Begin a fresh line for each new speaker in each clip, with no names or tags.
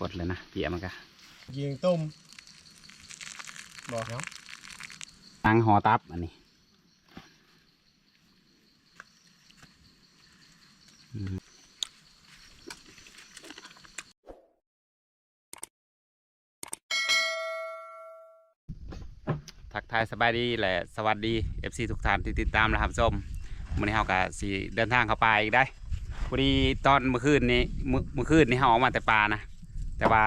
กดเลยนะเปียมันก็
ยิงต้มบอกเนาะ
ตั้งหอตับอันนี้อืมทักทายสบายดีและสวัสดี FC ทุกท่านที่ติดตามนะครับส้มวันนี้เฮากับสีเดินทางเข้าป่าอีกได้พอดีตอนเมื่อคืนนี้มื้อเมื่อคืนนี้เฮาออกมาแต่ป่านะ แต่ว่า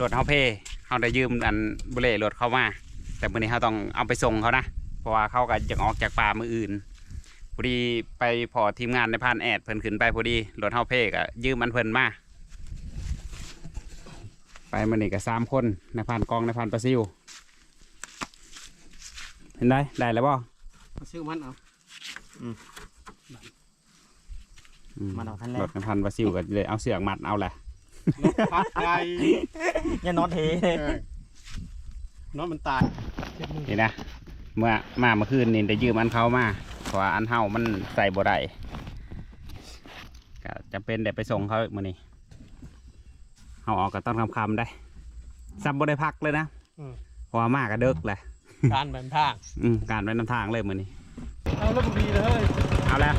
รถเฮาเพ่เฮาได้ยืมอันบุเล่รถเข้ามา แต่มื้อนี้เฮาต้องเอาไปส่งเขานะ เพราะว่าเขาก็จะออกจากป่ามืออื่นพอดีไปพอทีมงานในพานแอดเพิ่นขึ้นไปพอดีรถเฮาเพ่ก็ยืมมันเพิ่นมาไปมื้อนี้ก็สามคนในพานกองในพานปลาซิวเห็นได้ได้แล้วบ่
ซื้อมันเอา
อื
มันเอาทันแล้ว
รถในพานปลาซิวก็เลยเอาเสือกมัดเอาแหละ
พักไกล
อย่านอนเท
น้องมันตาย
นี่นะ เมื่อมาเมื่อคืนนี่ได้ยืมอันเขามาเพราะว่าอันเฮามันใส่บ่ได้ก็จะเป็นได้ไปส่งเขามื้อนี้เฮาออกก็ต้องคำๆได้ซับบ่ได้พักเลยนะเพราะว่ามาก็เดึกแหละ
การแบบทาง
อืมการไปนำทางเลยมื้อนี้
เอาแล้วบุรีเลย
เอาแล้ว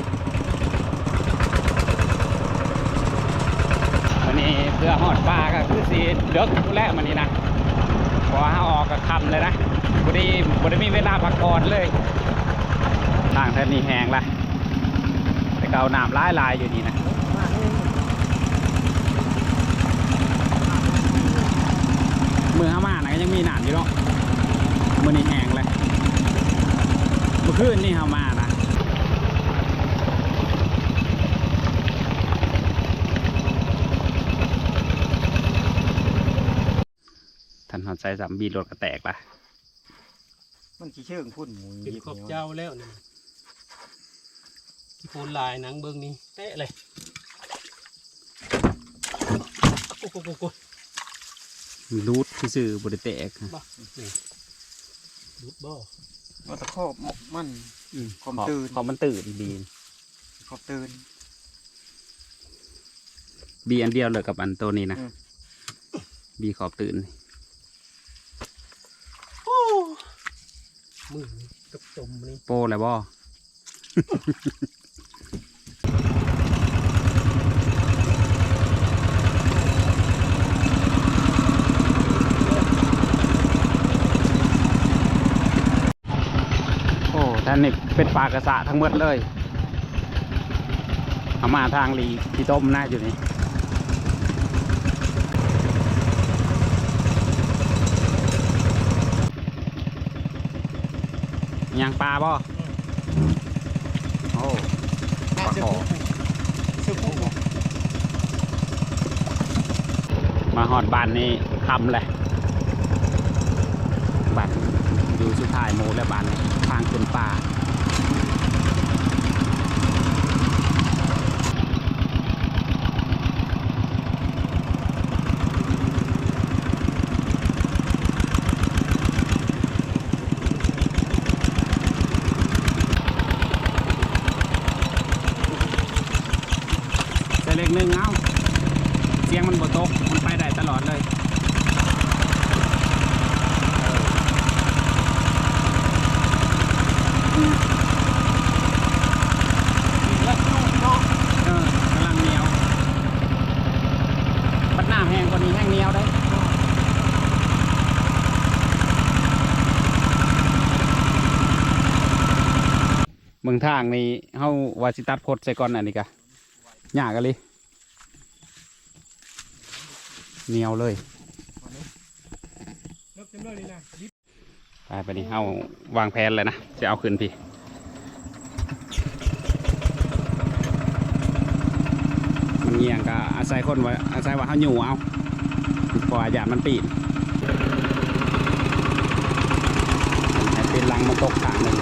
วันนี้ เพื่อหอดปลาก็คือสีเดึกผู้แรกมันนี้นะเพราะว่าออกก็คำเลยนะบ่ได้บ่ได้มีเวลาพักผ่อนเลยทางแท่นี้แหงละแต่เกาหน้ำลายลายๆอยู่นี่นะมือห้ามานะยังมีหนามอยู่เนาะมือนี้แหงเลยเมื่อคืนนี่ห้ามานะท่านหอด ใจสามบีรถกระแตกละ
มันขี้เชิงพุ่นหมู
เป็นขอบเจ้าแล้วนี่ที่พูนลายหนังเบิ้งนี่เตะเลยโอ้โหโอ้โห
รูดซื่อๆบริแตก
บ้านี่ดูดบ่
ว่าตะครอบมันขอบ
ขอบ
ตื่น
ขอบมันตื่นบี
ขอบตื่น
บีอันเดียวเลยกับอันตัวนี้นะ
อืม
บีขอบตื่น
โอ้ มือกับจมนี่
โป้แล้วบ่ โอ้ท่านนี่เป็นปลากระสะทั้งหมดเลย เอามาทางลีที่ต้มหน้าอยู่นี่ ยังปลาบ่โอ้
น่าจะ
ขอ
ซื้อผู้บ่
มาหอดบ้านนี่คำเลยบ้านอยู่สุดท้ายหมูและบ้านทางขึ้นป่าใส่ เล็กหนึ่งเอาเสียงมันบ่ตกมันไปได้ตลอดเลย
แล้วกเนาะ
เออกำลังเหนียวปัดน้ำแหงกว่านี้แหงเหนียวได้เมืองทางนี่เฮาวาสิตัดพดใส่ก่อนอันนี้กะยากกันเลย เหนียวเลย
เลิกจำเลยนี่นะดิบ
ไปไปนี่เฮาวางแผนเลยนะ จะเอาขึ้นพี่มันเงียงก็อาศัยคนว่าอาศัยว่าเฮาอยู่เอาเพราะว่าอย่ามันปีนให้เป็นลังมันตกทางหนึ่ง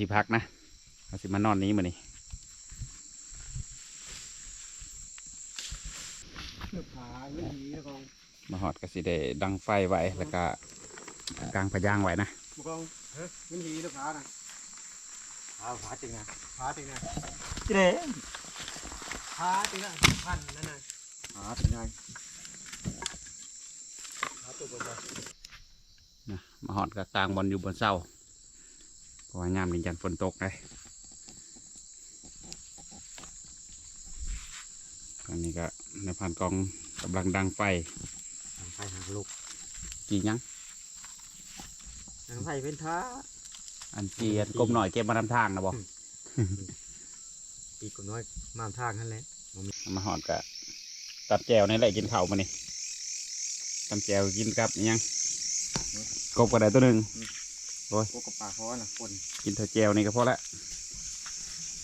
ที่พักนะเราสิมานอนนี้มือนี้
เลือกขาไม่ดีนะกอง
มาหอดก็สิได้ดังไฟไว้แล้วก็กางพะย่างไว้นะ
บุกองเฮ้ยไม่ดีเลือกขานะ
เอาผาจริงนะ
ขาติงนะ
จีเด้
ขาติงนะพันนั่นน่ะ
ผาถึงไง
ขาตัวบน
นะมาหอดก็กลางบอลอยู่บนเสา เพราะว่ายามนี้ยันฝนตกเลยตอนนี้ก็ในผ่านกองกำลังดังไฟ
ทางไฟหางลูก
กี่ยัง
ทางไฟเป็นท้า
อันเกียนกลมหน่อยเก็บมานำทางนะบอก
อีกคนน้อยมาทางนั่นแหละ
มาหอดก็ตัดแจวนี่แหละกินข้าวมานี่ตำแจวกินกับอิหยังกบก็ได้ตัวหนึ่ง
โอ้กับปลาคอนะคน
กินเถอะแจวนี่ก็พอละ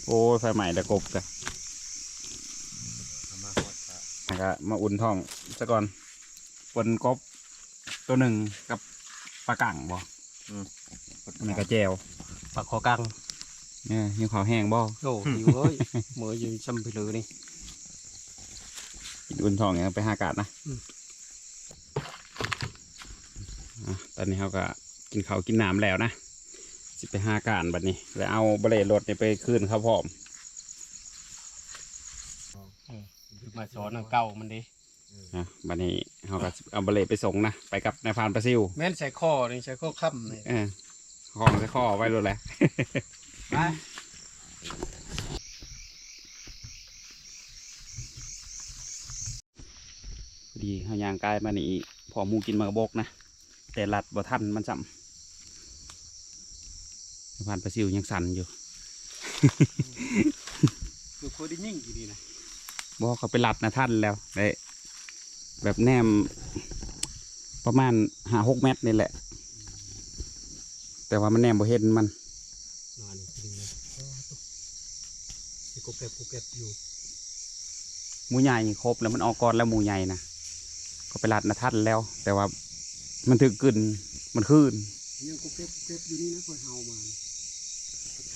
โอ้ยไฟใหม่แต่กบกัน
เอามาทอดปลา
แล้วก็มาอุ่นท้องซะก่อนปนกบตัวหนึ่งกับปลากั่งบ่อันนี้ก็แจว
ปากคอกัง
เนี่ยหิวข้าวแห้งบ่
โอ้อยู่เฮ้ยเหมืออยู่จำไปเลยนี่
กินอุ่นท้องอย่างไปหากาดนะ
อืม
อะตอนนี้เขาก็ กินข้าวกินน้ำแล้วนะสิไปหากาดบัดนี้ แล้วเอาเบลรถนี่ไปคืนเขาพร้อม
มาสอนเก่ามันดิ
นะบัดนี้เขาก็สิเอาเบลไปส่งนะ ไปกับนายพรานปลาซิว
แม่นใส่ข้อนี่ใส่ข้อค่ำนี่
เออของใส่ข้อไว้เลยแหละ
ไป
พอดีเขายางกายมานี่พอหมูกินมากระบกนะ แต่ลัดบ่ทันมันจำ ผ่านประซิวยังสั่นอยู่
อยู่โคดินิ่งกี่ดีนะ
บอกเขาไปลัดนะท่านแล้วได้แบบแนมประมาณหาหกเมตรนี่แหละ แต่ว่ามันแนมบ่เห็นมัน
นอนนี่ดีเลยมีกบแกบกบแกบอยู่
หมูใหญ่ครบแล้วมันออกก่อนแล้วหมูใหญ่นะเขาไปลัดนะท่านแล้ว แต่ว่ามันถึกกึนมันคืน
ยังกบแกบกบแกบอยู่นี่นะคอยเฮามา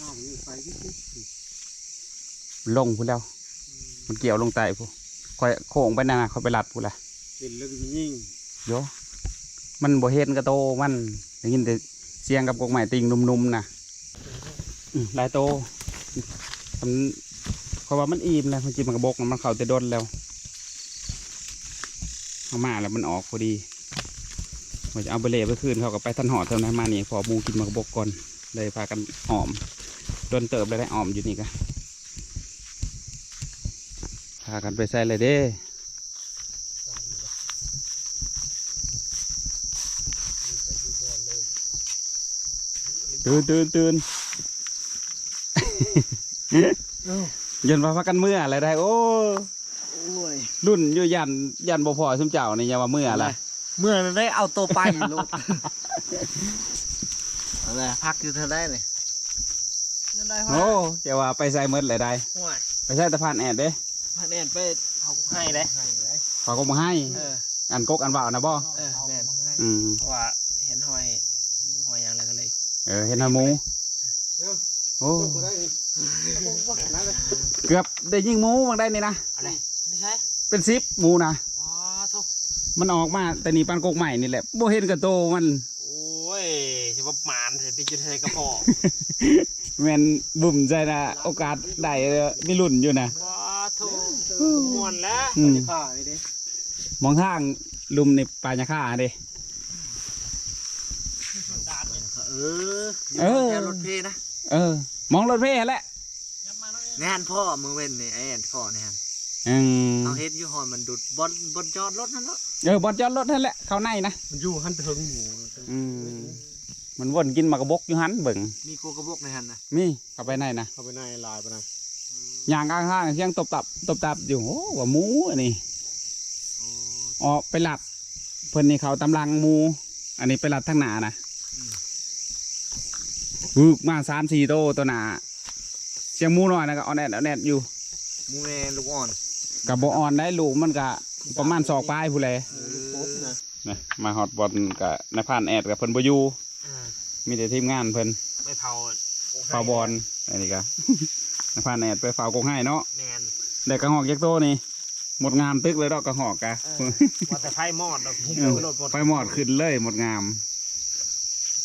ข้าวนี่ไปที่ที่
ลงพูนแล้ว มันเกี่ยวลงไตพูคอยโค้งไปนาเขาไปลัดพูนละ
เป็นเรื่องยิ่ง
โยมันบ่เห็นกระโตมันได้ยินแต่เสียงกับกกใหม่ติงนุ่มๆนะอืมหลายโตมันเพราะว่ามันอิ่มแล้วมันกินมันกระบกน่ะมันเข่าแต่ดนแล้วเอามาแล้วมันออกพอดีว่าจะเอาไปเล่ไปคืนเขาก็ไปทันหอดเท่านั้นมานี่พอหมูกินมันกระบกก่อนเลยพากันหอม โดนเติบเลยได้หอมอยู่นี่กันพากันไปใส่เลยเด้ตื่นตื่นตื่นยันว่าพักกันเมื่ออะไรได้ โอ้
โอ้ย
รุ่นอยู่ยันยันบ่พอซุมเจ้านี่อย่าว่าเมื่ออะไร
เมื่อได้เอาตัวไปลูกอะไรพักอยู่เท่าได้เลย
นั่นได้
โอ้อย่าว่าไปใส่เมื่อไรได้
ห่วย
ไปใส่ตะพานแอดเด้
พันแอนไปเขาให้เลย
ขอก็มาให้
เออ
อันกกอันว่าวนะบ่
เออแม่น
อืม
เพราะว่าเห็นหอยหอยอย่างไรก็เลย
เออเห็นหอยหมูโอ้เกือบได้ยิงหมูบางได้นี่นะ
อะไรไม่ใช่
เป็นซิปหมูนะ
อ๋อโทษ
มันออกมาแต่นี่ปันกกใหม่นี่แหละบ่เห็นกระโตมัน
โอ้ ยจะมาหมานเถอะไปจุดเทกระเพาะ
แม่นบุ่มใจนะโอกาสได้เด้อมีรุ่นอยู่นะ
ว้าโทษมวนแล้ว
อืม
ข้าเลยดิ
มองทางลุมในปลายาค่าเด้
เออ
เออ
แค่รถเพนะ
เออ มองรถเพ่แหละ
แน่นพ่อมึงเว้นนี่ไอ้แอนพ่อแน่น
อืม
เอาเฮ็ดอยู่หอนมันดุดบนบนจอดรถนั่นเนาะ
เออบอลจอดรถนั่นแหละเข้าในนะ
มันอยู่หันเถิงหมู
อืม มันวนกินมากระบกอยู่หันเบิ่ง
มีโกกระบอกในหันนะ
มีเข้าไปในนะ
เข้าไปในลายไปนะ
ย่างกลางทางเสียงตบตับตบตับอยู่โอ้ว่าหมูอันนี้
โอ้
ออกไปหลัดเพิ่นนี่เขาตำลังหมู อันนี้ไปหลัดทางหนานะบึกมาสามสี่โตตัวหนาเสียงหมูน้อยนะก็ออนแอดออนแอดอยู่
มูแมนลูกอ่อน
กับบ่ออนได้ลูกมันก็ประมาณศอกปลายผู้ใด
ปุ๊บนะ
นะมาฮอดบอลกับนายพรานแอดกับเพิ่นบ่อยู่ มีแต่ทีมงานเพิ่น
ไม่เผา
ฟาวบอลอันนี้ก็นายพรานแอดไปฟาวกงให้เนาะ
แมน
ได้กระหอกยักษ์โตนี่หมดงามตึกเลยดอกกระหอกกะ
ว่าแต่ไพ่มอดเราพุ่ง
เออ
ไปรถหมด
ไฟหมอดขึ้นเลยหมดงาม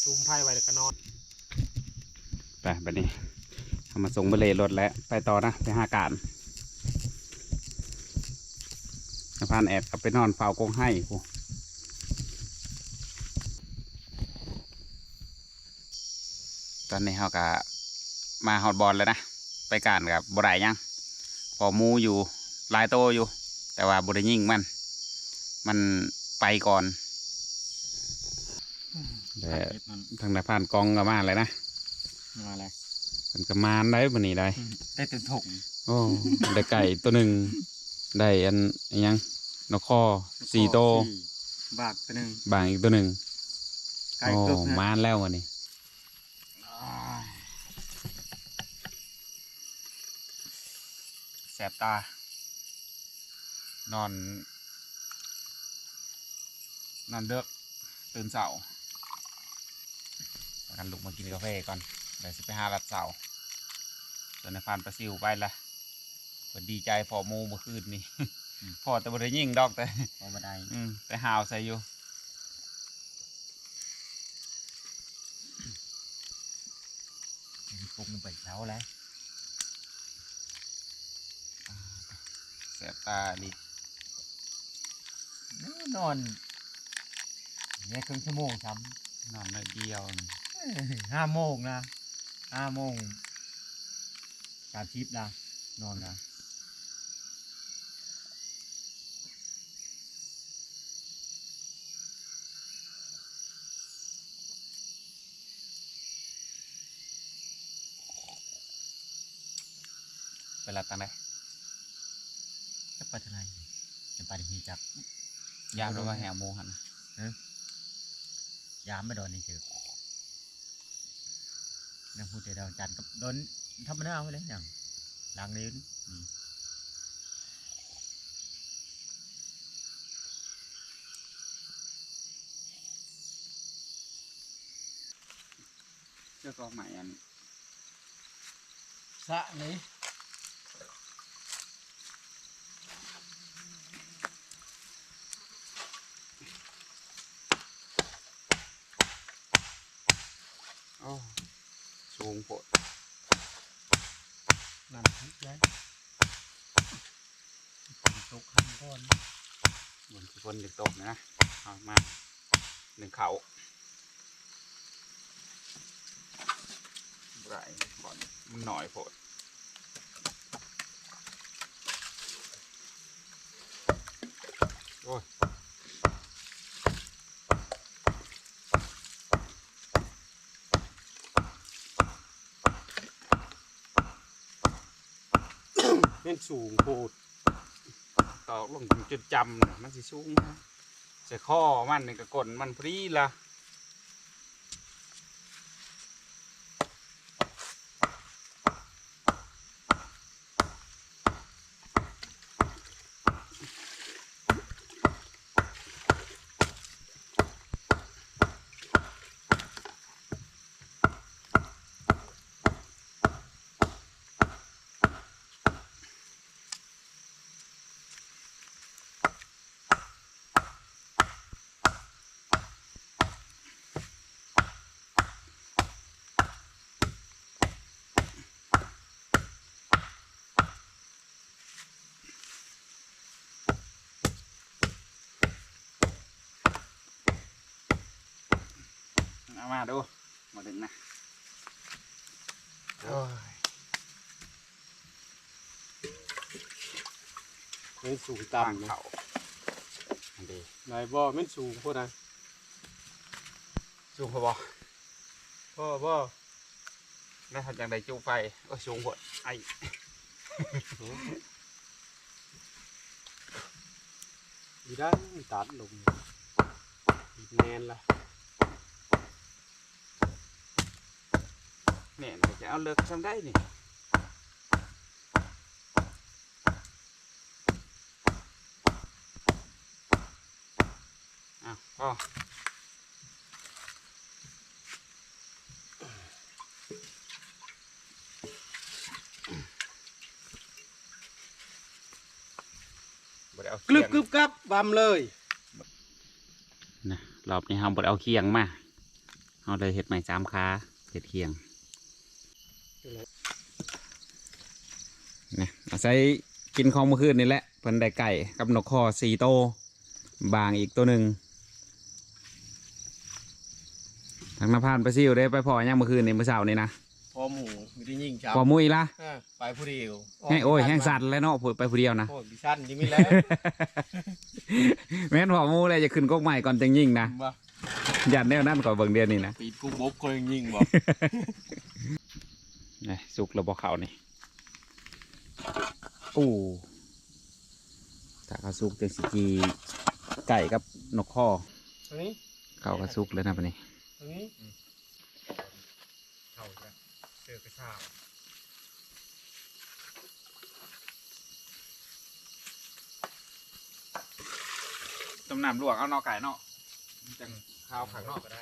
ซูมไพ่ไว้แล้วก็นอน
ไปแบบนี้เอามาส่งไปเลยรถแล้ว ไปต่อนะไปหาการนายพรานแอดกลับไปนอนเฝ้ากงให้กู อนนี้เขาก็มาฮอดบอลแล้วนะ ไปการกับบไดยังพอหมูอยู่หลายโตอยู่ แต่ว่าบไดยิงมัน มันไปก่อนแต่ทางนายพรานกองก็มาเลยนะ
มาแล้ว
มันก็มานได้บันนี้ได้
ได้เต็มถง
โอ้ได้ไก่ตัวหนึ่งได้อันอันยังนกคอสี่โต
บาทตัวหนึ่ง
บางอีกตัวหนึ่ง
ไก่
โอ้
เกือบนะ
มานแล้ววันนี้ แสบตา นอน นอนเด็กตื่นเสาแล้วกันลุกมากินกาแฟก่อนเดี๋ยวสิไปหารัดเสาส่วนในพานประซิวไปละเพิ่นดีใจพอหมูเมื่อคืนนี่พอแต่บ่ได้ยิงดอกแต่
พอมาได้
อืมไปหาวใส่อยู่
ปรุงไปเช้าแล้ว
แสบตาดิ
นอนเนี่ยครึ่งชั่วโมงซ้
นอนน้อยเดียวนี่ำ
ห้าโมงนะห้าโมงการทิพย์นะนอนนะ
ไปรัดตังได้
จะ ไปทางไหนจะไปที่จับ
ยามด้วยว่าแหวหมูหันนะ
ยามไม่โดนนี่เชื่อนังพูดแต่ดาวจันทร์กับโดนธรรมดาไปเลยอย่างหลังนี้นี่
เจ้าก็ใหม่อัน
สระนี้
โอ้สูงโพด
นั่นทุกย้ายตกขันก้อน
บนที่คนเด็กตกนะเอามาหนึ่งเขาไรก่อนมันหน่อยโพด
เน้นสูงโพด
ตอกลงจนจำน่ะมันสิสูงนะใส่ข้อมันนี่ก็กลมันพรีละ เอามาดูมาดึงนะโอ้ย
เป็นสูง
ตั้ง
ต่ำนะ
เขาอันดี
หลายบ่อเป็นสูงโพดนะ
สูงพอบ่
พ่อบ่
ได้ทำจังใดจูงไฟโอ้ยสูงพอไอ
ดีได้มันตัดลงอีกแนนละ
เนี่ยจะเอาเลิกทำได้นี่อะพอบ่ได้เอา
กรึบ
เคียง
กรึบกับบำเลย
นะรอบนี้เราบ่ได้เอาเคียงมาเราเลยเห็ดใหม่สามขาเห็ดเคียงนะ อาศัยกินของเมื่อคืนนี่แหละเพิ่นได้ไก่กับนกคอสี่โตวบางอีกตัวหนึ่งทางนภานไปซิวได้ไปพอย่างเมื่อคืนนี่เมื่อเช้านี่นะ
พอหมูมีได้ยิ่งจับ
พอมุ้ยละ
อ่าไปผู้เดียว
แห้งโอ้ยแห้งสัตว์แล้วเนาะพูดไปผู้เดียวนะ
โอ้ยดิฉันยังไม่แล้ว
แม่นพอมูเลยจะขึ้นกกใหม่ก่อนจังยิ่งนะ
บ่
ยันแนวนั่นก่อนเบิ่งเดียวนี่นะ
ปีดกูบกก็ยังยิ่งบ่
นี่สุกแล้วบอกเขานี่ อู้ถ้าเขาสุกจังสิกีไก่กับนกข้อ
ตรงนี้
เขาก็สุกเลยนะปะนี้
ตรงนี้
เข้าจะเจอกระชาก
ต้มน้ำลวกเอานอกไก่เนาะจังข้าวผักเนาะ
ก็ได้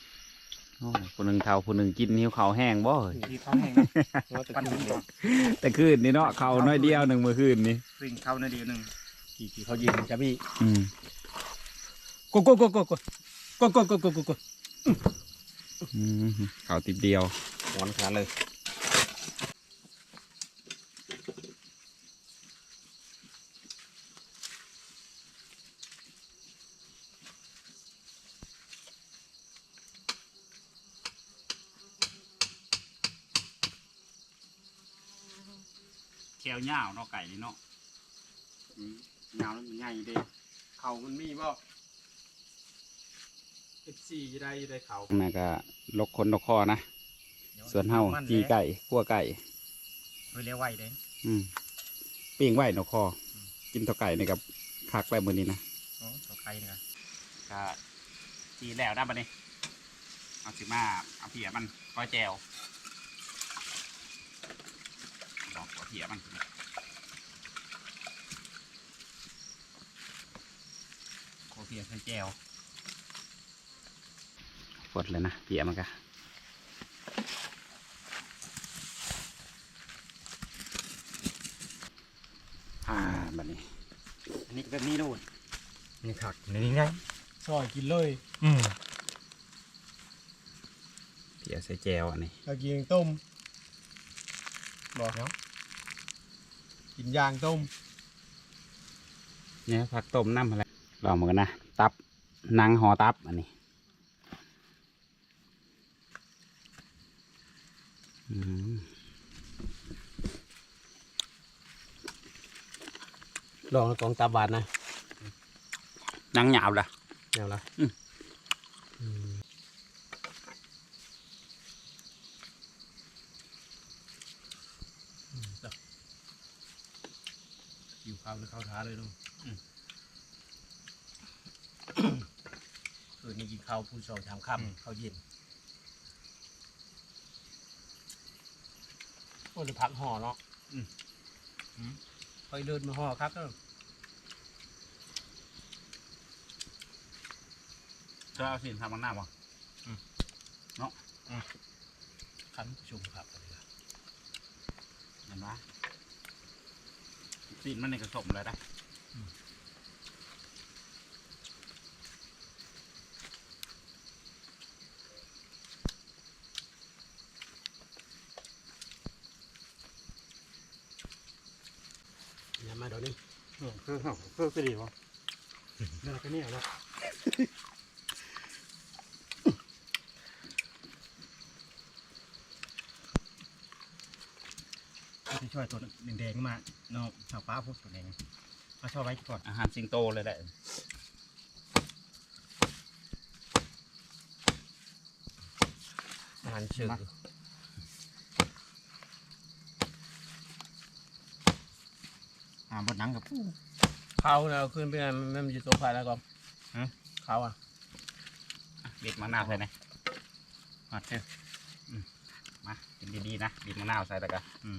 โอ้ย ผู้หนึ่งเท่าผู้หนึ่งกินนิ้วเขาวแห้งบ่เอ้ย
ที่เขาแห้ง
ว่าแต่
ปั้น
คุณ
เดียว
แต่คืนนี่เนาะเขาน้อยเดียวหนึ่งเมื่อคืนนี่
วิ่งเข้าในเดียวหนึ่ง
กี่กี่เขายิงจะพี่
อืม
กดกดกดกดกดกดกดกดกดกดกด
อืมเขาติดเดียว
หอนขาเลย
แควเงาวเนาะไก่นี่เนาะเงาวแล้วมันใหญ่เด้
เขามันมีบ่เอฟซีจะได้ได้เขา
นั่นก็ลกคนลกคอนะส่วนเฮาจีไก่ขั่วไก่
เฮ้ยเลี้ยวไหวเด้
อืมปิ้งไว้นกคออกินตัวไก่นี่กับคักแล้วมือนี้นะ
อ๋อตัวไก่เนี่ย
ก็จีแล้วได้ปะนี่เอาสิมาเอาเผียมันก้อยแจวบอกว่าเผียมันโค เผียใส่แจวกดเลยนะเผียมันก็อ่าบัดนี้ อันนี้ก็แบบนี้นู่น
นี่ขักในนี้ไง
ซอยกินเลย
อืม
เผียใส่แจวอันนี้
ตะเกียงต้มบอกเนาะกินยางต้ม
เนี่ยผักต้มน้ำอะไรลองเหมือนกันนะ ตับหนังหอตับอันนี้อืม
ลองกองตาบานนะ
หนังหยาบละ
เดี๋ยวละ
อืม
อยู่ข้าวหรือข้าวท้าเลยลูก นนี้กินข้าวผู้สองชามค่ำข้าวเย็นโอ้ยพักห่อเนาะค่อยเดินมาห่อครับเด้อ
จะเอาสินทำมันหน้าบ่
คันประชุมครับ
เห็นไหมสินมันนี่ก็สมเลยนะ
อ ย่ามาเดี๋ยวนี้
คือคือคือดีวะ
เดี๋ยวก็เนี่ยแล้ว
ที่ช่วยตัวแดงๆมาเนาะชาวป้าพวกตัวแดงมาชอบไว้ก่อน
อาหารสิงโตเลยแหละ
อาหารเชิง
หาบนหนังกับผู้
ข้าวเราขึ้นไปมันมันจะตัวพายแล้วก็
เขาอะ
บีบมะนาวใส่ไหนมาเถอะอืมมากินดีๆนะบีบมะนาวใส่แล้วก็อืม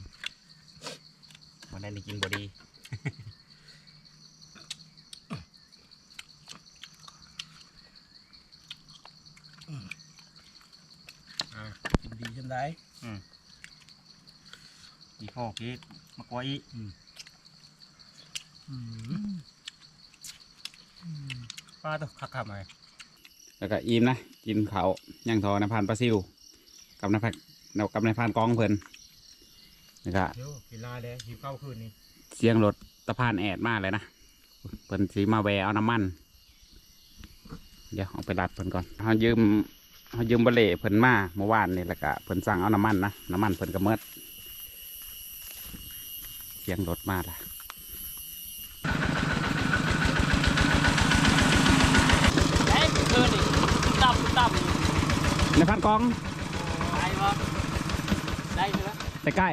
วันนี้นี่กินบดี
กินดีจังได
อีโฟกีมะกวยอี
ปลาตัวขักขับไหม
แล้วก็อิ่มนะ กินเขาย่างทอในพานปลาซิว กับในพักกับในพานกองเพิ่นแล้วก็
เดี๋ยวกินลาเลยหิวข้าวคืนนี้
เสียงรถตะพานแอดมากเลยนะเพิ่นสีมาแวเอาน้ำมัน เดี๋ยวเอาไปรัดเพิ่นก่อนเขายืมเขายืมเบะเล่เพิ่นมาเมื่อวานนี่แล้วก็เพิ่นสั่งเอาน้ำมันนะน้ำมันเพิ่นก็เมิดเสียงรถมากละ
เฮ้ยเธอนี่ต่ำต่
ในพันกองำ
ได้ปะได้ใช่ไหม
แต่ใกล้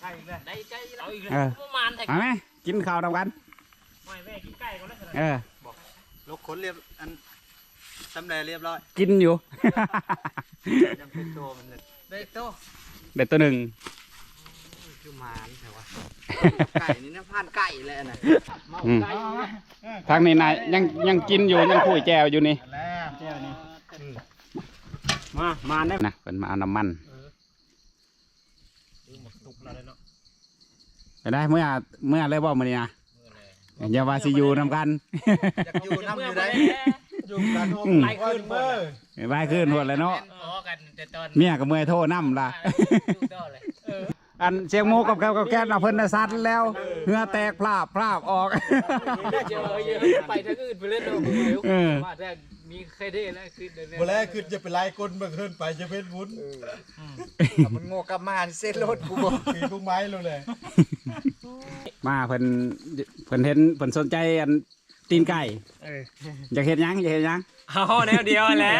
ใช่อีกแล้ว
ได้ใกล้แล้ว
เอาอีก
เอ
แล้ว
อ
ประมาณแต่
มาไหมกินข้าวนำกัน
ไม่แม่กินไก่ก่อนแล้ว
เออ
ลกขนเรียบอันสำเร็จเรียบร้อย
กินอยู่
ยังเป็นตัวมันเลยได้โต
เด็ดตัวหนึ่ง
คือหมานแต่ว่าไก่นี่นะผ่านไก่เลยนะ
เมา
อืม
ไก่
ทางนี้นายยังยังกินอยู่ยังคุยแจวอยู่นี่
แล้วเจ้านี่ มา มาได้
นะเพิ่นมาเอาน้ำมัน
หมดตุกแล้วเนาะ
ไปได้เมื่อเมื่อเลยบอกมานี่นะอย่าว่าสิอยู่นำกัน
อยากอยู่น้ำอยู่ได้
อยู่กันโอ้
อืม
ไล่ขึ้นเบอร์
ไปขึ้นหมดเลยเนาะ
อ๋อกันแต่ตอน
เมียก็เมื่อยโทษน้ำล่ะ
ดูต่อเลยเออ
อันเชียงหมูกับแก้วกับแก้วเอาเพิ่นน่ะซัดแล้วเหงื่อแตกพลาบพลาบออก
เจอเยอะไปทางอื่นไปเล่นเร็วเร็ว
เออ
ว่าแต่ มีเคยได้แล้วคือเดิน
บ่แล้วคือจะเป็นลายกลเบิ่งขึ้นไปจะเป็นวุ้น
มันโง่กลับมาเส้นรถกูบอก
ปีพวกไม้ลงเลย
มาเพิ่นเพิ่นเห็นเพิ่นสนใจอัน ตีนไก่อยากเห็นยังอยากเห็นยัง
เอาแนวเดียวแหละ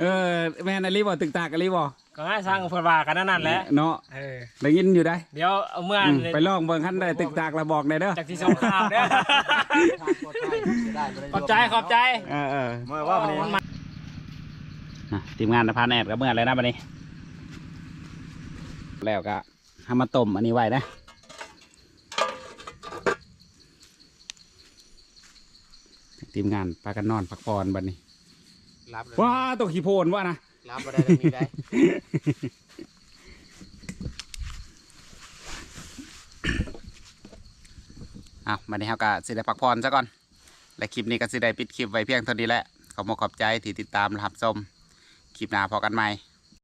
เออแม่นอลีบ่ตึกตากอลีบ่
ก็ให้สร้างเพื่อนว่ากันนั่นแหละ
เนาะ
เออ
ได้ยินอยู่ได้
เดี๋ยวเอาเมื่อ
อืมไปลองเบิ่งคันได้ตึกตากแล้วบอกได้เด้อ
จากที่สงครามเด้อขอบใจขอบใจ
เออเออ
เมื่อว่าวันนี้
อะทีมงานพานแอดกับเมื่อเลยนะบัดนี้ แล้วก็ทำมาต้มอันนี้ไว้นะ ทีมงานพากันนอนพักผ่อนบัดนี้
รับเลย
ว้าตัวขี้โพนว่านะ
รับมาได้ตรงนี้ได้
อะบัดนี้เราก็สิได้พักผ่อนซะก่อน และคลิปนี้ก็สิได้ปิดคลิปไว้เพียงเท่านี้แหละขอบอกขอบใจที่ติดตามรับชมคลิปหน้าพอกันใหม่